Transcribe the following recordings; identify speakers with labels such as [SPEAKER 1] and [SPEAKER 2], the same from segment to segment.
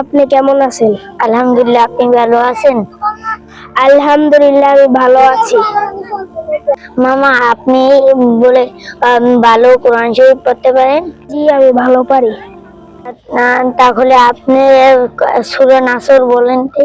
[SPEAKER 1] আপনি কেমন আছেন? আলহামদুলিল্লাহ, আপনি ভালো আছেন? আলহামদুলিল্লাহ আমি ভালো আছি। মামা, আপনি বলে ভালো কোরআন শরীফ পড়তে পারেন? জি, আমি ভালো পারি। তাহলে আপনি সুরে নাসর বলেন তো।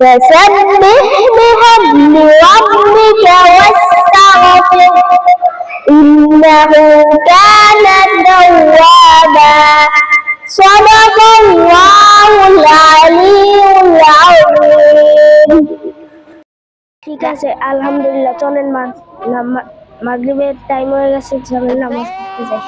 [SPEAKER 1] فسبح بحمد ربك واستغفر إنه كان توابا صدق الله العلي العظيم ঠিক আছে আলহামদুলিল্লাহ চলেন মাগরিবের টাইম হয়ে গেছে চলেন নামাজ পড়তে যাই